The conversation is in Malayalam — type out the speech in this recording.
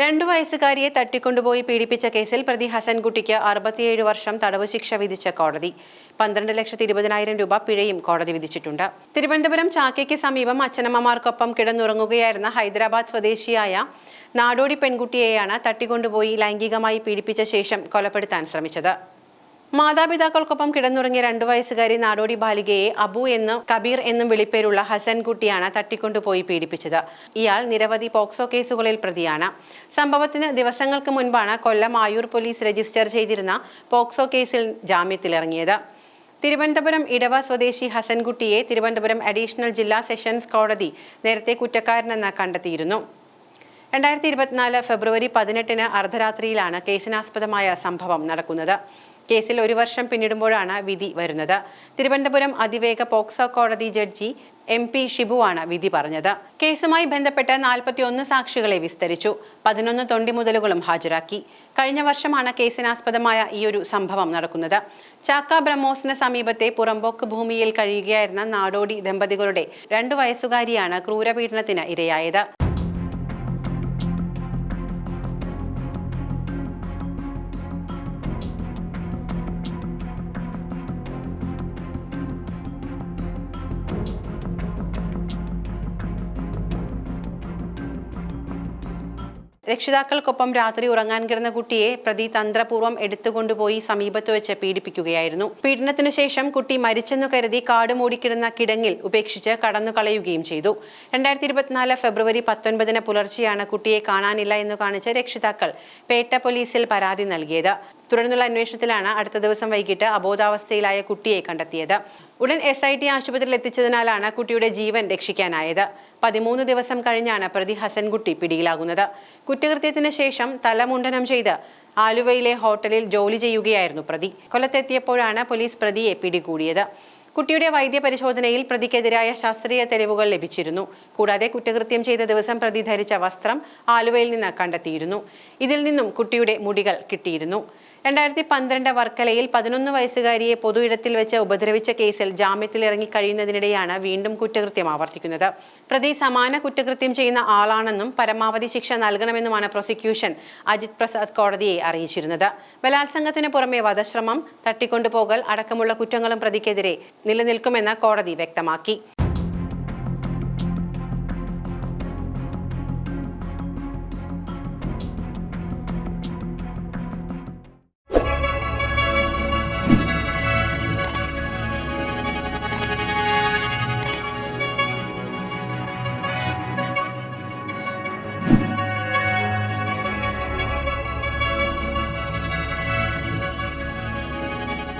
രണ്ടു വയസ്സുകാരിയെ തട്ടിക്കൊണ്ടുപോയി പീഡിപ്പിച്ച കേസിൽ പ്രതി ഹസൻകുട്ടിക്ക് അറുപത്തിയേഴ് വർഷം തടവ് ശിക്ഷ വിധിച്ച കോടതി. പന്ത്രണ്ട് ലക്ഷത്തി ഇരുപതിനായിരം രൂപ പിഴയും കോടതി വിധിച്ചിട്ടുണ്ട്. തിരുവനന്തപുരം ചാക്കയ്ക്ക് സമീപം അച്ഛനമ്മമാർക്കൊപ്പം കിടന്നുറങ്ങുകയായിരുന്ന ഹൈദരാബാദ് സ്വദേശിയായ നാടോടി പെൺകുട്ടിയെയാണ് തട്ടിക്കൊണ്ടുപോയി ലൈംഗികമായി പീഡിപ്പിച്ച ശേഷം കൊലപ്പെടുത്താൻ ശ്രമിച്ചത്. മാതാപിതാക്കൾക്കൊപ്പം കിടന്നുറങ്ങിയ രണ്ടു വയസ്സുകാരി നാടോടി ബാലികയെ അബു എന്നും കബീർ എന്നും വിളിപ്പേരുള്ള ഹസൻകുട്ടിയാണ് തട്ടിക്കൊണ്ടുപോയി പീഡിപ്പിച്ചത്. ഇയാൾ നിരവധി പോക്സോ കേസുകളിൽ പ്രതിയാണ്. സംഭവത്തിന് ദിവസങ്ങൾക്ക് മുൻപാണ് കൊല്ലം ആയൂർ പോലീസ് രജിസ്റ്റർ ചെയ്തിരുന്ന പോക്സോ കേസിൽ ജാമ്യത്തിലിറങ്ങിയത്. തിരുവനന്തപുരം ഇടവ സ്വദേശി ഹസൻകുട്ടിയെ തിരുവനന്തപുരം അഡീഷണൽ ജില്ലാ സെഷൻസ് കോടതി നേരത്തെ കുറ്റക്കാരനെന്ന് കണ്ടെത്തിയിരുന്നു. രണ്ടായിരത്തി ഇരുപത്തിനാല് ഫെബ്രുവരി പതിനെട്ടിന് അർദ്ധരാത്രിയിലാണ് കേസിനാസ്പദമായ സംഭവം നടക്കുന്നത്. കേസിൽ ഒരു വർഷം പിന്നിടുമ്പോഴാണ് വിധി വരുന്നത്. തിരുവനന്തപുരം അതിവേഗ പോക്സോ കോടതി ജഡ്ജി എം പി ഷിബുവാണ് വിധി പറഞ്ഞത്. കേസുമായി ബന്ധപ്പെട്ട് നാൽപ്പത്തിയൊന്ന് സാക്ഷികളെ വിസ്തരിച്ചു. പതിനൊന്ന് തൊണ്ടിമുതലുകളും ഹാജരാക്കി. കഴിഞ്ഞ വർഷമാണ് കേസിനാസ്പദമായ ഈ ഒരു സംഭവം നടക്കുന്നത്. ചാക്ക ബ്രഹ്മോസിന് സമീപത്തെ പുറമ്പോക്ക് ഭൂമിയിൽ കഴിയുകയായിരുന്ന നാടോടി ദമ്പതികളുടെ രണ്ടു വയസ്സുകാരിയാണ് ക്രൂരപീഡനത്തിന് ഇരയായത്. രക്ഷിതാക്കൾക്കൊപ്പം രാത്രി ഉറങ്ങാൻ കിടന്ന കുട്ടിയെ പ്രതി തന്ത്രപൂർവം എടുത്തുകൊണ്ടുപോയി സമീപത്ത് വെച്ച് പീഡിപ്പിക്കുകയായിരുന്നു. പീഡനത്തിനു ശേഷം കുട്ടി മരിച്ചെന്നു കരുതി കാട് മൂടിക്കിടന്ന കിടങ്ങിൽ ഉപേക്ഷിച്ച് കടന്നു കളയുകയും ചെയ്തു. രണ്ടായിരത്തി ഇരുപത്തിനാല് ഫെബ്രുവരി പത്തൊൻപതിന് പുലർച്ചെയാണ് കുട്ടിയെ കാണാനില്ല എന്ന് കാണിച്ച് രക്ഷിതാക്കൾ പേട്ട പോലീസിൽ പരാതി നൽകിയത്. തുടർന്നുള്ള അന്വേഷണത്തിലാണ് അടുത്ത ദിവസം വൈകിട്ട് അബോധാവസ്ഥയിലായ കുട്ടിയെ കണ്ടെത്തിയത്. ഉടൻ എസ് ഐ ടി ആശുപത്രിയിൽ എത്തിച്ചതിനാലാണ് കുട്ടിയുടെ ജീവൻ രക്ഷിക്കാനായത്. പതിമൂന്ന് ദിവസം കഴിഞ്ഞാണ് പ്രതി ഹസൻകുട്ടി പിടിയിലാകുന്നത്. കുറ്റകൃത്യത്തിന് ശേഷം തലമുണ്ടനം ചെയ്ത് ആലുവയിലെ ഹോട്ടലിൽ ജോലി ചെയ്യുകയായിരുന്നു പ്രതി. കൊലത്തെത്തിയപ്പോഴാണ് പോലീസ് പ്രതിയെ പിടികൂടിയത്. കുട്ടിയുടെ വൈദ്യപരിശോധനയിൽ പ്രതിക്കെതിരായ ശാസ്ത്രീയ തെളിവുകൾ ലഭിച്ചിരുന്നു. കൂടാതെ കുറ്റകൃത്യം ചെയ്ത ദിവസം പ്രതി ധരിച്ച വസ്ത്രം ആലുവയിൽ നിന്ന് കണ്ടെത്തിയിരുന്നു. ഇതിൽ നിന്നും കുട്ടിയുടെ മുടികൾ കിട്ടിയിരുന്നു. രണ്ടായിരത്തി പന്ത്രണ്ട് വർക്കലയിൽ പതിനൊന്ന് വയസ്സുകാരിയെ പൊതു ഇടത്തിൽ വെച്ച് ഉപദ്രവിച്ച കേസിൽ ജാമ്യത്തിൽ ഇറങ്ങി കഴിയുന്നതിനിടെയാണ് വീണ്ടും കുറ്റകൃത്യം ആവർത്തിക്കുന്നത്. പ്രതി സമാന കുറ്റകൃത്യം ചെയ്യുന്ന ആളാണെന്നും പരമാവധി ശിക്ഷ നൽകണമെന്നുമാണ് പ്രോസിക്യൂഷൻ അജിത് പ്രസാദ് കോടതിയെ അറിയിച്ചിരുന്നത്. ബലാത്സംഗത്തിന് പുറമെ വധശ്രമം തട്ടിക്കൊണ്ടുപോകൽ അടക്കമുള്ള കുറ്റങ്ങളും പ്രതിക്കെതിരെ നിലനിൽക്കുമെന്ന് കോടതി വ്യക്തമാക്കി.